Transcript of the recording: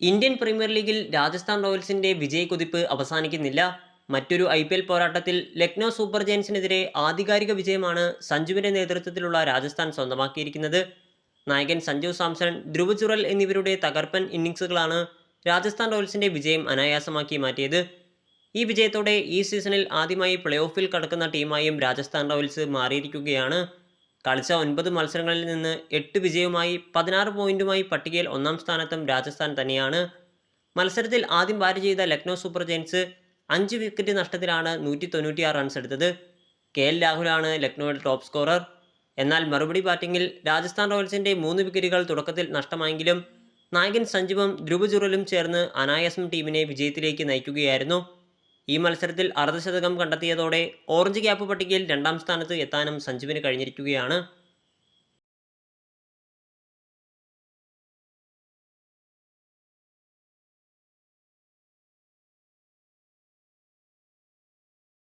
Indian premier ലീഗിൽ രാജസ്ഥാൻ റോയൽസിന്റെ വിജയക്കുതിപ്പ് അവസാനിക്കുന്നില്ല. മറ്റൊരു ഐ പി എൽ പോരാട്ടത്തിൽ ലക്നൗ സൂപ്പർ ജയൻസിനെതിരെ ആധികാരിക വിജയമാണ് സഞ്ജുവിന്റെ നേതൃത്വത്തിലുള്ള രാജസ്ഥാൻ സ്വന്തമാക്കിയിരിക്കുന്നത്. നായകൻ സഞ്ജു സാംസൺ ധ്രുവ് ചുറൽ എന്നിവരുടെ തകർപ്പൻ ഇന്നിംഗ്സുകളാണ് രാജസ്ഥാൻ റോയൽസിന്റെ വിജയം അനായാസമാക്കി മാറ്റിയത്. ഈ വിജയത്തോടെ ഈ സീസണിൽ ആദ്യമായി പ്ലേ ഓഫിൽ കടക്കുന്ന ടീമായും രാജസ്ഥാൻ റോയൽസ് മാറിയിരിക്കുകയാണ്. കളിച്ച ഒൻപത് മത്സരങ്ങളിൽ നിന്ന് എട്ട് വിജയവുമായി പതിനാറ് പോയിന്റുമായി പട്ടികയിൽ ഒന്നാം സ്ഥാനത്തും രാജസ്ഥാൻ തന്നെയാണ്. മത്സരത്തിൽ ആദ്യം ബാറ്റ് ചെയ്ത ലക്നൗ സൂപ്പർ ജയൻസ് അഞ്ച് വിക്കറ്റ് നഷ്ടത്തിലാണ് നൂറ്റി തൊണ്ണൂറ്റിയാറ് റൺസ് എടുത്തത്. കെ എൽ രാഹുലാണ് ലക്നോയുടെ ടോപ്പ് സ്കോറർ എന്നാൽ മറുപടി ബാറ്റിംഗിൽ രാജസ്ഥാൻ റോയൽസിന്റെ മൂന്ന് വിക്കറ്റുകൾ തുടക്കത്തിൽ നഷ്ടമായെങ്കിലും നായകൻ സഞ്ജീവും ധ്രുവ് ജുറലും ചേർന്ന് അനായാസം ടീമിനെ വിജയത്തിലേക്ക് നയിക്കുകയായിരുന്നു. ഈ മത്സരത്തിൽ അർദ്ധശതകം കണ്ടെത്തിയതോടെ ഓറഞ്ച് ക്യാപ്പ് പട്ടികയിൽ രണ്ടാം സ്ഥാനത്ത് എത്താനും സഞ്ജുവിന് കഴിഞ്ഞിരിക്കുകയാണ്.